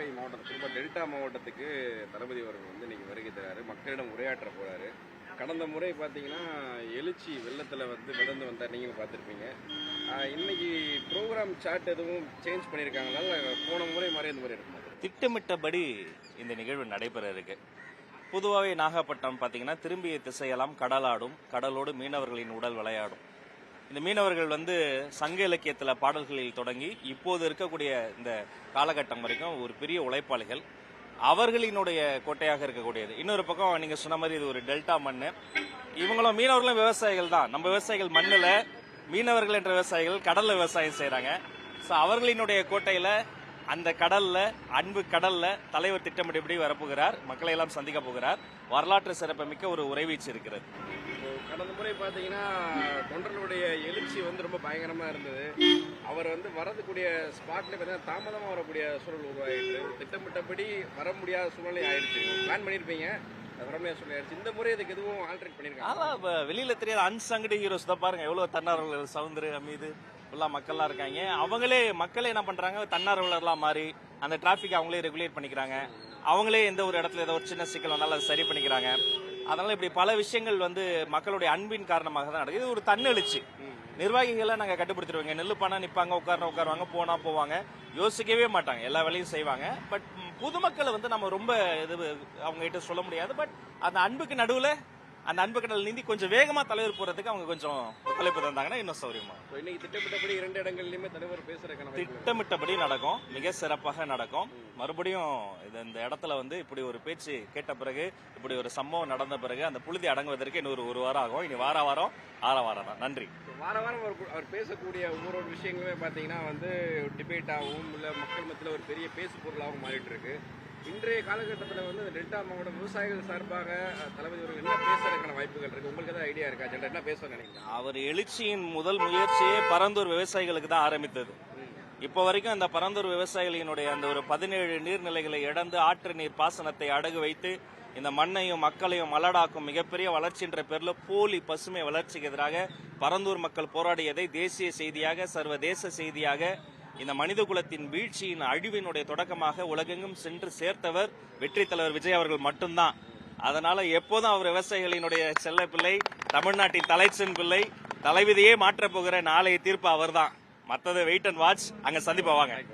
நாகை மாவட்டம் குறிப்பாக டெல்டா மாவட்டத்துக்கு தளபதி அவர்கள் வந்து இன்னைக்கு வருகை தராரு. மக்களிடம் உரையாற்ற போறாரு. கடந்த முறை பார்த்தீங்கன்னா எழுச்சி வெள்ளத்தில் வந்து மிதந்து வந்தார். நீங்கள் பார்த்துருப்பீங்க. இன்னைக்கு ப்ரோக்ராம் சார்ட் எதுவும் சேஞ்ச் பண்ணியிருக்காங்களா? போன முறை மாதிரி இந்த மாதிரி இருக்கும்? திட்டமிட்டபடி இந்த நிகழ்வு நடைபெற இருக்கு பொதுவாகவே நாகப்பட்டினம் பார்த்தீங்கன்னா திரும்பிய திசையெல்லாம் கடலாடும் கடலோடு மீனவர்களின் உடல் விளையாடும். இந்த மீனவர்கள் வந்து சங்க இலக்கியத்தில் பாடல்களில் தொடங்கி இப்போது இருக்கக்கூடிய இந்த காலகட்டம் வரைக்கும் ஒரு பெரிய உழைப்பாளிகள். அவர்களினுடைய கோட்டையாக இருக்கக்கூடியது. இன்னொரு பக்கம் நீங்க சொன்ன மாதிரி இது ஒரு டெல்டா மண் இவங்களும் மீனவர்களும் விவசாயிகள் தான். நம்ம விவசாயிகள் மண்ணில் மீனவர்கள் என்ற விவசாயிகள் கடல்ல விவசாயம் செய்கிறாங்க ஸோ அவர்களினுடைய கோட்டையில அந்த கடல்ல அன்பு கடல்ல தலைவர் திட்டமிட்டபடி வரப்போகிறார். மக்களை எல்லாம் சந்திக்க போகிறார். வரலாற்று சிறப்புமிக்க ஒரு உறைவீச்சு இருக்கிறது. கடந்த முறை பார்த்தீங்கன்னா தொண்டர்களுடைய எழுச்சி வந்து ரொம்ப பயங்கரமாக இருந்தது. அவர் வந்து வரதுக்கூடிய ஸ்பாட்டில் பார்த்தீங்கன்னா தாமதமாக வரக்கூடிய சூழல் உருவாயிட்டு திட்டமிட்டபடி வர முடியாத சூழ்நிலை ஆயிடுச்சு. பிளான் பண்ணியிருப்பீங்க அது வர இந்த முறை இதுக்கு எதுவும் ஆல்ட்ரேட் பண்ணியிருக்காங்க ஆனால் இப்போ வெளியில் தெரியாத அன்சங்கடு ஹீரோஸ் தான் பாருங்கள் எவ்வளோ தன்னார்வலர் சவுந்தரு அமீது ஃபுல்லாக மக்கள்லாம் இருக்காங்க. அவங்களே மக்களே என்ன பண்ணுறாங்க தன்னார்வலர்லாம் மாறி அந்த டிராஃபிக் அவங்களே ரெகுலேட் பண்ணிக்கிறாங்க. அவங்களே எந்த ஒரு இடத்துல ஏதோ ஒரு சின்ன சிக்கல் வந்தாலும் அதை சரி பண்ணிக்கிறாங்க. அதனால இப்படி பல விஷயங்கள் வந்து மக்களுடைய அன்பின் காரணமாக தான் நடக்குது. இது ஒரு தன்னெழுச்சி. நிர்வாகிகளை நாங்க கட்டுப்படுத்திடுவோங்க நெல்லு பண்ணா நிற்பாங்க உட்கார உட்காருவாங்க போனா போவாங்க. யோசிக்கவே மாட்டாங்க. எல்லா வேலையும் செய்வாங்க. பட் பொதுமக்களை வந்து நம்ம ரொம்ப இது அவங்க கிட்ட சொல்ல முடியாது. பட் அந்த அன்புக்கு நடுவில் அந்த அன்பு கடல் நீந்தி கொஞ்சம் வேகமா தலைவர் போறதுக்கு அவங்க கொஞ்சம் ஒத்துழைப்பு தந்தாங்கன்னா இன்னும் சௌரியமா இன்னைக்கு திட்டமிட்டபடி இரண்டு இடங்கள்லயுமே தலைவர் பேசுறதுக்கான. திட்டமிட்டபடி நடக்கும். மிக சிறப்பாக நடக்கும். மறுபடியும் இது இந்த இடத்துல வந்து இப்படி ஒரு பேச்சு கேட்ட பிறகு இப்படி ஒரு சம்பவம் நடந்த பிறகு அந்த புழுதி அடங்குவதற்கு இன்னொரு ஒரு வாரம் ஆகும். இனி வார வாரம் ஆற வாரம் தான். நன்றி. வார வாரம் அவர் பேசக்கூடிய ஒவ்வொரு விஷயங்களுமே பார்த்தீங்கன்னா வந்து டிபேட்டாகவும் இல்லை மக்கள் மத்தியில் ஒரு பெரிய பேசு பொருளாகவும் மாறிட்டு இருக்கு. இன்றைய காலகட்டத்தில் வந்து டெல்டா மாவட்ட விவசாயிகள் சார்பாக தளபதி அவர்கள் என்ன பேசுறதுக்கான வாய்ப்புகள் இருக்கு? உங்களுக்கு ஏதாவது ஐடியா இருக்கா? ஜென்ரல் என்ன பேச நினைக்கிறீங்க? அவர் எழுச்சியின் முதல் முயற்சியே பரந்தூர் விவசாயிகளுக்கு தான் ஆரம்பித்தது. இப்போ வரைக்கும் அந்த பரந்தூர் விவசாயிகளினுடைய அந்த ஒரு பதினேழு நீர்நிலைகளை இழந்து ஆற்று நீர் பாசனத்தை அடகு வைத்து இந்த மண்ணையும் மக்களையும் மலடாக்கும் மிகப்பெரிய வளர்ச்சி என்ற போலி பசுமை வளர்ச்சிக்கு எதிராக பரந்தூர் மக்கள் போராடியதை தேசிய செய்தியாக சர்வதேச செய்தியாக இந்த மனித குலத்தின் வீழ்ச்சியின் அழிவினுடைய தொடக்கமாக உலகெங்கும் சென்று சேர்த்தவர் வெற்றி தலைவர் விஜய் அவர்கள் மட்டும்தான். அதனால எப்போதும் அவர் விவசாயிகளினுடைய செல்ல பிள்ளை தமிழ்நாட்டின் தலைச்சன் பிள்ளை தலைவிதியே மாற்றப் போகிற நாளைய தீர்ப்பு அவர்தான். மத்ததை வெயிட் அண்ட் வாட்ச் அங்க சந்திப்பா வாங்க.